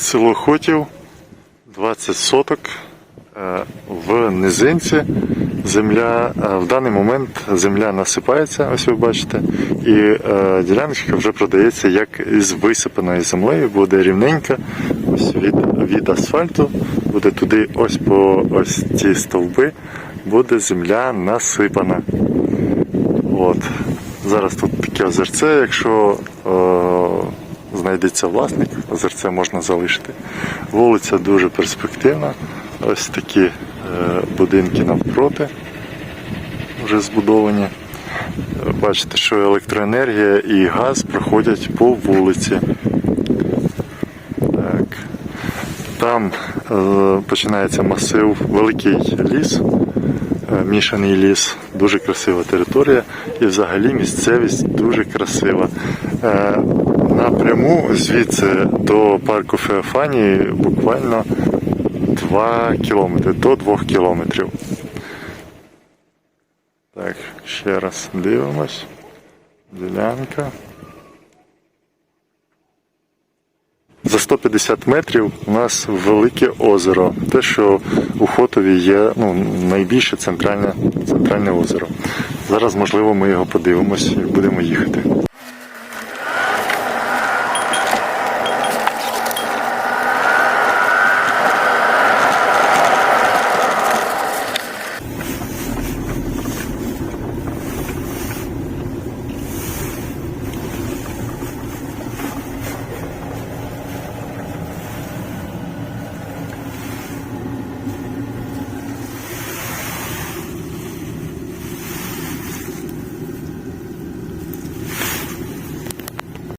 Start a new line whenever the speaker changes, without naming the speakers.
Село Хотів, 20 соток е, в низинці. Земля е, в даний момент земля насипається, ось ви бачите, і е, діляночка вже продається як із висипаною землею, буде рівненька. Ось від, від асфальту буде туди, ось по ось ці стовби, буде земля насипана. От. Зараз тут таке озерце, якщо е, знайдеться власник, озерце можна залишити. Вулиця дуже перспективна. Ось такі е, будинки навпроти вже збудовані. Бачите, що електроенергія і газ проходять по вулиці. Так. Там е, починається масив, великий ліс, е, мішаний ліс, дуже красива територія і взагалі місцевість дуже красива. Напряму звідси до парку Феофанії буквально 2 кілометри, до 2 кілометрів. Так, ще раз дивимось. Ділянка. За 150 метрів у нас велике озеро. Те, що у Хотові є ну, найбільше центральне, центральне озеро. Зараз, можливо, ми його подивимось і будемо їхати.